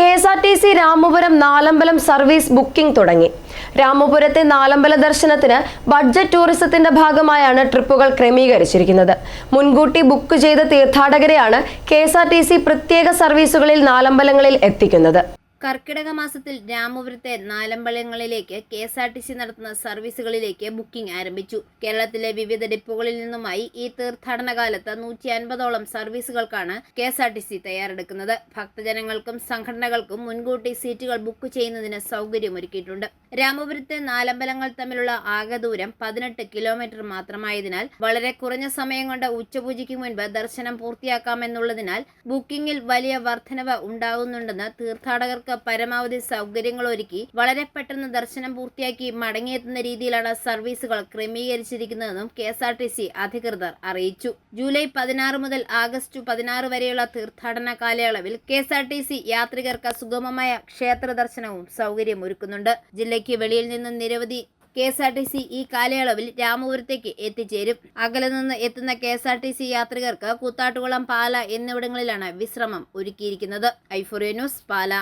K S R T C Ramapuram നാലമ്പലം service booking തുടങ്ങി. രാമപുരത്തെ നാലമ്പല ദർശനത്തിന് ബഡ്ജറ്റ് ടൂറിസത്തിന്റെ ഭാഗമായാണ് ട്രിപ്പുകൾ ക്രമീകരിച്ചിരിക്കുന്നത്. മുൻകൂട്ടി ബുക്ക് ചെയ്ത തീർത്ഥാടകരെയാണ് കെ പ്രത്യേക സർവീസുകളിൽ നാലമ്പലങ്ങളിൽ എത്തിക്കുന്നത്. കർക്കിടക മാസത്തിൽ രാമപുരത്തെ നാലമ്പലങ്ങളിലേക്ക് K S R T C നടത്തുന്ന സർവീസുകളിലേക്ക് ബുക്കിംഗ് ആരംഭിച്ചു. കേരളത്തിലെ വിവിധ ഡിപ്പോകളിൽ നിന്നുമായി ഈ തീർത്ഥാടന കാലത്ത് നൂറ്റി അൻപതോളം സർവീസുകൾക്കാണ് K S R T C തയ്യാറെടുക്കുന്നത്. ഭക്തജനങ്ങൾക്കും സംഘടനകൾക്കും മുൻകൂട്ടി സീറ്റുകൾ ബുക്ക് ചെയ്യുന്നതിന് സൗകര്യമൊരുക്കിയിട്ടുണ്ട്. രാമപുരത്തെ നാലമ്പലങ്ങൾ തമ്മിലുള്ള ആകെ ദൂരം പതിനെട്ട് കിലോമീറ്റർ മാത്രമായതിനാൽ വളരെ കുറഞ്ഞ സമയം കൊണ്ട് ഉച്ചപൂജയ്ക്ക് മുൻപ് ദർശനം പൂർത്തിയാക്കാമെന്നുള്ളതിനാൽ ബുക്കിംഗിൽ വലിയ വർധനവ് ഉണ്ടാകുന്നുണ്ടെന്ന് തീർത്ഥാടകർക്ക് പരമാവധി സൗകര്യങ്ങൾ ഒരുക്കി വളരെ പെട്ടെന്ന് ദർശനം പൂർത്തിയാക്കി മടങ്ങിയെത്തുന്ന രീതിയിലാണ് സർവീസുകൾ ക്രമീകരിച്ചിരിക്കുന്നതെന്നും K S R T C അധികൃതർ അറിയിച്ചു. ജൂലൈ പതിനാറ് മുതൽ ആഗസ്റ്റ് പതിനാറ് വരെയുള്ള തീർത്ഥാടന കാലയളവിൽ K S R T C യാത്രികർക്ക് സുഗമമായ ക്ഷേത്ര ദർശനവും സൗകര്യമൊരുക്കുന്നുണ്ട്. ജില്ലയ്ക്ക് വെളിയിൽ നിന്നും നിരവധി K S R T C ഈ കാലയളവിൽ രാമപുരത്തേക്ക് എത്തിച്ചേരും. അകലെ നിന്ന് എത്തുന്ന K S R T C യാത്രികർക്ക് Koothattukulam Pala എന്നിവിടങ്ങളിലാണ് വിശ്രമം ഒരുക്കിയിരിക്കുന്നത്. ഐഫോറിയ ന്യൂസ് പാല.